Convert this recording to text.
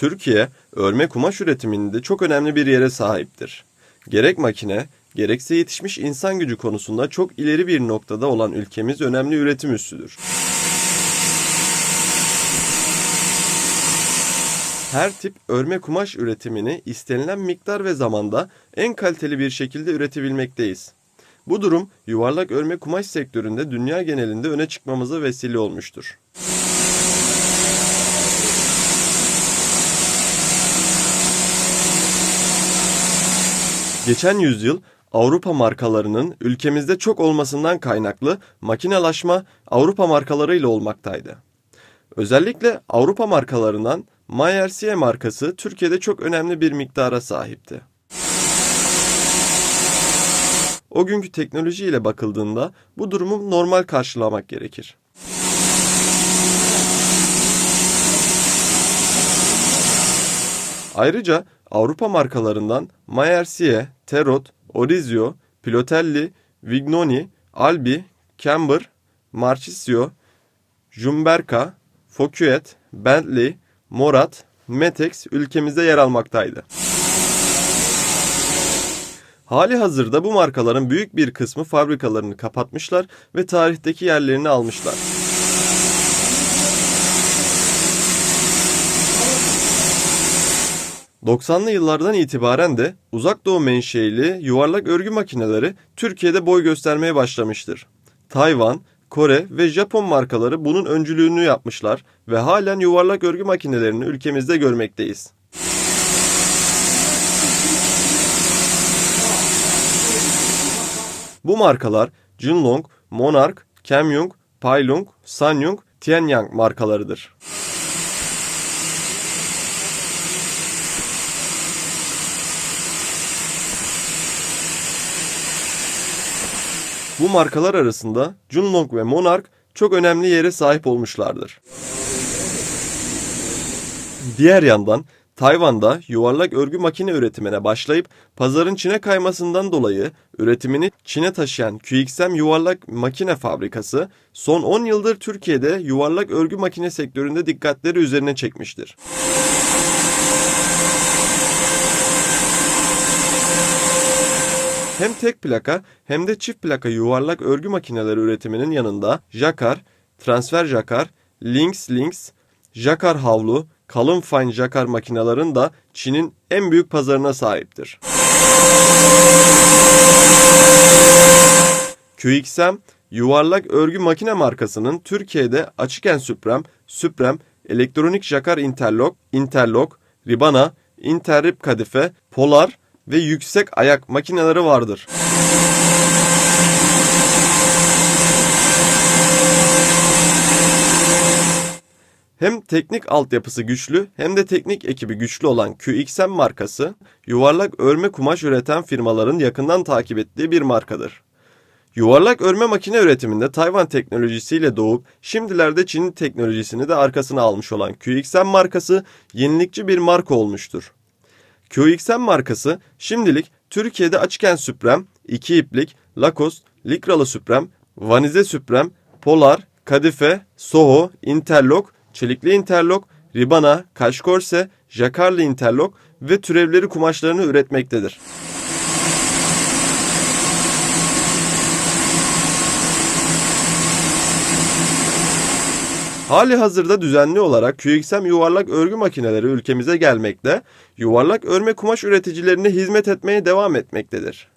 Türkiye, örme kumaş üretiminde çok önemli bir yere sahiptir. Gerek makine, gerekse yetişmiş insan gücü konusunda çok ileri bir noktada olan ülkemiz önemli üretim üssüdür. Her tip örme kumaş üretimini istenilen miktar ve zamanda en kaliteli bir şekilde üretebilmekteyiz. Bu durum yuvarlak örme kumaş sektöründe dünya genelinde öne çıkmamıza vesile olmuştur. Geçen yüzyıl Avrupa markalarının ülkemizde çok olmasından kaynaklı makinalaşma Avrupa markalarıyla olmaktaydı. Özellikle Avrupa markalarından Mayer markası Türkiye'de çok önemli bir miktara sahipti. O günkü teknolojiyle bakıldığında bu durumu normal karşılamak gerekir. Ayrıca Avrupa markalarından Mayer Terot, Orizio, Pilotelli, Vignoni, Albi, Camber, Marchisio, Jumberka, Focus, Bentley, Morat, Metex ülkemizde yer almaktaydı. Hali hazırda bu markaların büyük bir kısmı fabrikalarını kapatmışlar ve tarihteki yerlerini almışlar. ...90'lı yıllardan itibaren de uzak doğu menşeili yuvarlak örgü makineleri Türkiye'de boy göstermeye başlamıştır. Tayvan, Kore ve Japon markaları bunun öncülüğünü yapmışlar ve halen yuvarlak örgü makinelerini ülkemizde görmekteyiz. Bu markalar Junlong, Monarch, Camyung, Pailung, Sanyung, Tianyang markalarıdır. Bu markalar arasında Junlong ve Monarch çok önemli yere sahip olmuşlardır. Diğer yandan Tayvan'da yuvarlak örgü makine üretimine başlayıp pazarın Çin'e kaymasından dolayı üretimini Çin'e taşıyan QXM Yuvarlak Makine Fabrikası son 10 yıldır Türkiye'de yuvarlak örgü makine sektöründe dikkatleri üzerine çekmiştir. Hem tek plaka hem de çift plaka yuvarlak örgü makineleri üretiminin yanında jakar, transfer jakar, links links, jakar havlu, kalın fine jakar makinelerin da Çin'in en büyük pazarına sahiptir. QXM yuvarlak örgü makine markasının Türkiye'de Açıken Süprem, Süprem, elektronik jakar interlock, interlock, ribana, interrip kadife, polar ve yüksek ayak makineleri vardır. Hem teknik altyapısı güçlü hem de teknik ekibi güçlü olan QXM markası, yuvarlak örme kumaş üreten firmaların yakından takip ettiği bir markadır. Yuvarlak örme makine üretiminde Tayvan teknolojisiyle doğup şimdilerde Çin teknolojisini de arkasına almış olan QXM markası yenilikçi bir marka olmuştur. QXM markası şimdilik Türkiye'de açıken Süprem, iki iplik, Lacoste, Likralı Süprem, Vanize Süprem, Polar, Kadife, Soho, Interlock, Çelikli Interlock, Ribana, Kaşkorse, Jakarlı Interlock ve türevleri kumaşlarını üretmektedir. Hali hazırda düzenli olarak QXM yuvarlak örgü makineleri ülkemize gelmekte, yuvarlak örme kumaş üreticilerine hizmet etmeye devam etmektedir.